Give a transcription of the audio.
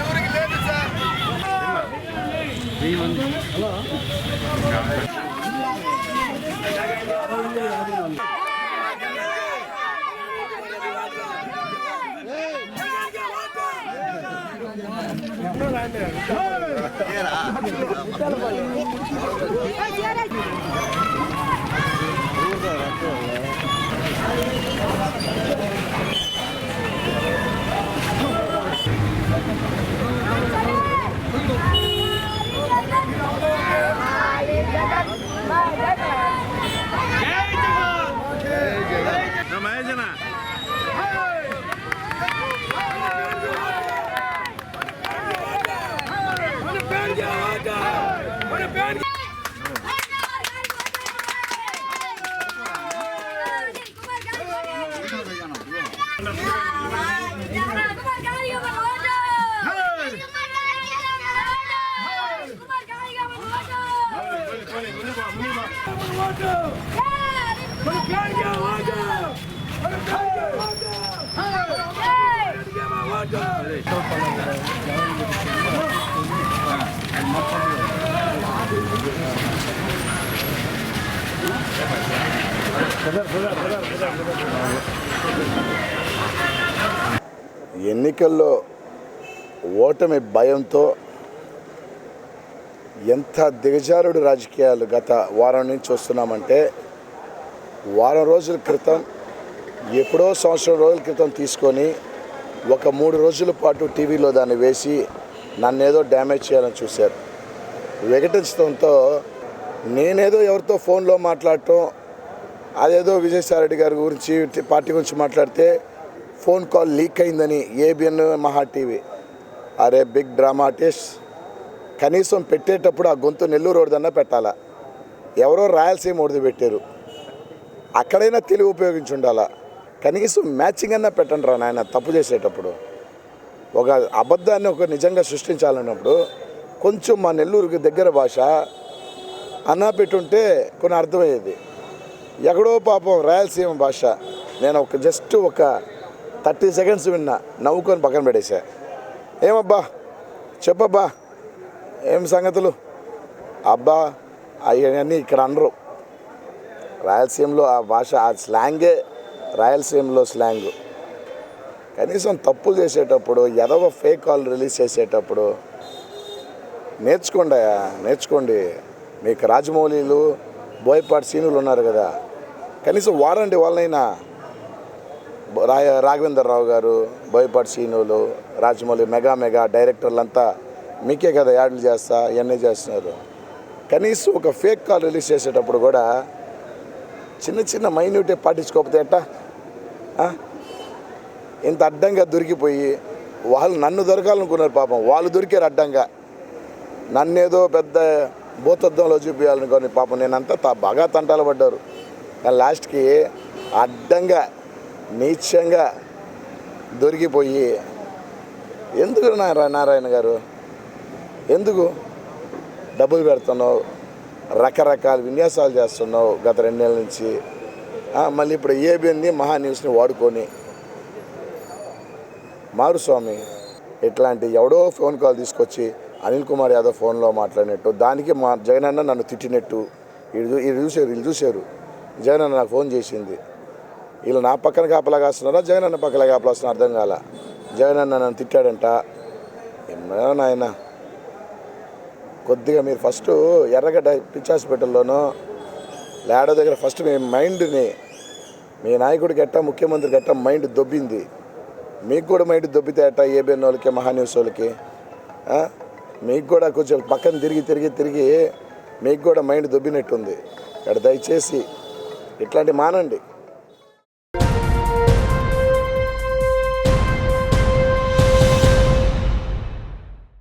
ఎవరికి లేదు sir hello Era. Kadar, kadar, kadar, kadar, kadar. ఎన్నికల్లో ఓటమి భయంతో ఎంత దిగజారుడు రాజకీయాలు గత వారం నుంచి చూస్తున్నామంటే వారం రోజుల క్రితం ఎప్పుడో సంవత్సరం రోజుల క్రితం తీసుకొని ఒక మూడు రోజుల పాటు టీవీలో దాన్ని వేసి నన్నేదో డ్యామేజ్ చేయాలని చూశారు. వికటించడంతో నేనేదో ఎవరితో ఫోన్లో మాట్లాడటం అదేదో విజయసాయిరెడ్డి గారి గురించి పార్టీ గురించి మాట్లాడితే ఫోన్ కాల్ లీక్ అయిందని ఏబిఎన్ మహా టీవీ. అరే బిగ్ డ్రామా ఆర్టిస్ట్ కనీసం పెట్టేటప్పుడు ఆ గొంతు నెల్లూరు రోడ్దన్నా పెట్టాలా? ఎవరో రాయలసీమ ఒడిది పెట్టారు. అక్కడైనా తెలుగు ఉపయోగించి ఉండాలా? కనీసం మ్యాచింగ్ అన్నా పెట్టండి రా నాయన తప్పు చేసేటప్పుడు. ఒక అబద్ధాన్ని ఒక నిజంగా సృష్టించాలన్నప్పుడు కొంచెం మా నెల్లూరుకి దగ్గర భాష అన్నా పెట్టుంటే కొన్ని అర్థమయ్యేది. ఎక్కడో పాపం రాయలసీమ భాష. నేను ఒక జస్ట్ ఒక థర్టీ సెకండ్స్ విన్నా నవ్వుకొని పక్కన పెట్టేశా ఏమబ్బా? చెప్పబ్బా. ఏం సంగతులు? అబ్బా అవన్నీ ఇక్కడ అనరు. రాయలసీమలో ఆ భాష ఆ స్లాంగే రాయలసీమలో స్లాంగ్. కనీసం తప్పులు చేసేటప్పుడు ఎదవ ఫేక్ కాల్ రిలీజ్ చేసేటప్పుడు నేర్చుకోండి అయ్యా, నేర్చుకోండి. మీకు రాజమౌళిలు బోయపాటి సీనులు ఉన్నారు కదా. కనీసం వాడండి వాళ్ళైనా రాయ రాఘవేంద్రరావు గారు బోయపాటి శ్రీనులు రాజమౌళి మెగా మెగా డైరెక్టర్లంతా మీకే కదా యాడ్లు చేస్తా ఇవన్నీ చేస్తున్నారు. కనీసం ఒక ఫేక్ కాల్ రిలీజ్ చేసేటప్పుడు కూడా చిన్న చిన్న మైన్యూటే పాటించుకోకపోతే ఎట్టా? ఇంత అడ్డంగా దొరికిపోయి వాళ్ళు నన్ను దొరకాలనుకున్నారు పాపం. వాళ్ళు దొరికారు అడ్డంగా. నన్నేదో పెద్ద భూతద్దంలో చూపించాలనుకొని పాపం. నేనంతా తా- బాగా తంటాలు పడ్డారు. కానీ లాస్ట్కి అడ్డంగా నీచంగా దొరికిపోయి ఎందుకు నారా- నారాయణ గారు? ఎందుకు డబ్బులు పెడుతున్నావు? రకరకాల విన్యాసాలు చేస్తున్నావు గత రెండు నెలల నుంచి. మళ్ళీ ఇప్పుడు ఏబిఎన్ని మహా న్యూస్ని వాడుకొని. మారుస్వామి ఇట్లాంటి ఎవడో ఫోన్ కాల్ తీసుకొచ్చి అనిల్ కుమార్ యాదవ్ ఫోన్లో మాట్లాడినట్టు దానికి మా జగన్ అన్న నన్ను తిట్టినట్టు. వీళ్ళు వీళ్ళు చూశారు వీళ్ళు చూశారు. జగనన్న నాకు ఫోన్ చేసింది. వీళ్ళు నా పక్కన కాపలా కాస్తున్నారా? అన్న పక్కన కాపలా వస్తున్నా? అర్థం కాల? అన్న నన్ను తిట్టాడంట. ఏమో నాయన? కొద్దిగా మీరు ఫస్ట్ ఎర్రగడ్డ పిచ్చి హాస్పిటల్లోనో లేడో దగ్గర ఫస్ట్ మీ మైండ్ని మీ నాయకుడికి ఎట్టా ముఖ్యమంత్రికి ఎట్టా మైండ్ దొబ్బింది? మీకు కూడా మైండ్ దొబ్బితే ఎట్టా ఏబిఎన్ వాళ్ళకి మహాన్యూస్ వాళ్ళకి మీకు కూడా కొంచెం పక్కన తిరిగి తిరిగి తిరిగి మీకు కూడా మైండ్ దొబ్బినట్టుంది. ఇక్కడ దయచేసి ఇట్లాంటి మానండి.